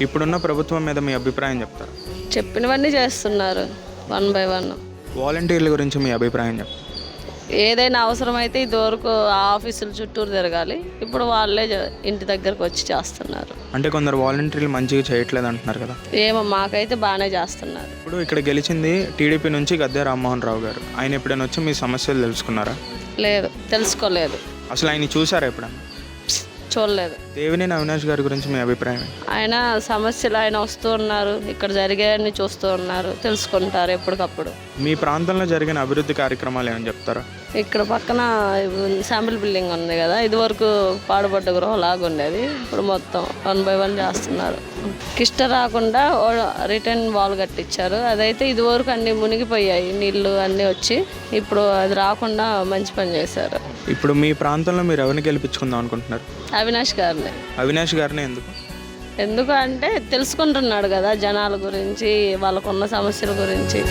ఇప్పుడున్న ప్రభుత్వం మీద మీ అభిప్రాయం చెప్తారు? చెప్పినవన్నీ చేస్తున్నారు వన్ బై వన్. వాలంటీర్ల గురించి మీ అభిప్రాయం చెప్తారు ఏదైనా అవసరమైతే ఇదివరకు ఆ ఆఫీసుల చుట్టూరు తిరగాలి. ఇప్పుడు వాళ్ళే ఇంటి దగ్గరకు వచ్చి చేస్తున్నారు. అంటే కొందరు వాలంటీర్లు మంచిగా చేయట్లేదు అంటున్నారు కదా? ఏమో మాకైతే బాగానే చేస్తున్నారు. ఇప్పుడు ఇక్కడ గెలిచింది టీడీపీ నుంచి గద్దె రామ్మోహన్ రావు గారు. ఆయన ఎప్పుడైనా వచ్చి మీ సమస్యలు తెలుసుకున్నారా? లేదు తెలుసుకోలేదు. అసలు ఆయన చూసారా ఎప్పుడన్నా? చూడలేదు. దేవినేని అవినాష్ గారి గురించి మీ అభిప్రాయం? ఆయన సమస్యలు ఆయన వస్తూ ఉన్నారు ఇక్కడ జరిగేవన్నీ చూస్తూ ఉన్నారు తెలుసుకుంటారు ఎప్పటికప్పుడు. మీ ప్రాంతంలో జరిగిన అభివృద్ధి కార్యక్రమాలు ఏమని చెప్తారా? ఇక్కడ పక్కన శాంపిల్ బిల్డింగ్ ఉంది కదా ఇది వరకు పాడుపడ్డ గృహం లాగా ఉండేది. ఇప్పుడు మొత్తం వన్ బై వన్ చేస్తున్నారు. కిష్ట రాకుండా రిటర్న్ వాల్ కట్టించారు. అదైతే ఇది వరకు అన్ని మునిగిపోయాయి నీళ్ళు అన్నీ వచ్చి. ఇప్పుడు అది రాకుండా మంచి పని చేశారు. ఇప్పుడు మీ ప్రాంతంలో మీరు ఎవరిని గెలిపించుకుందాం అనుకుంటున్నారు? అవినాష్ గారిని. అవినాష్ గారిని ఎందుకు? ఎందుకు అంటే తెలుసుకుంటున్నాడు కదా జనాల గురించి వాళ్ళకున్న సమస్యల గురించి.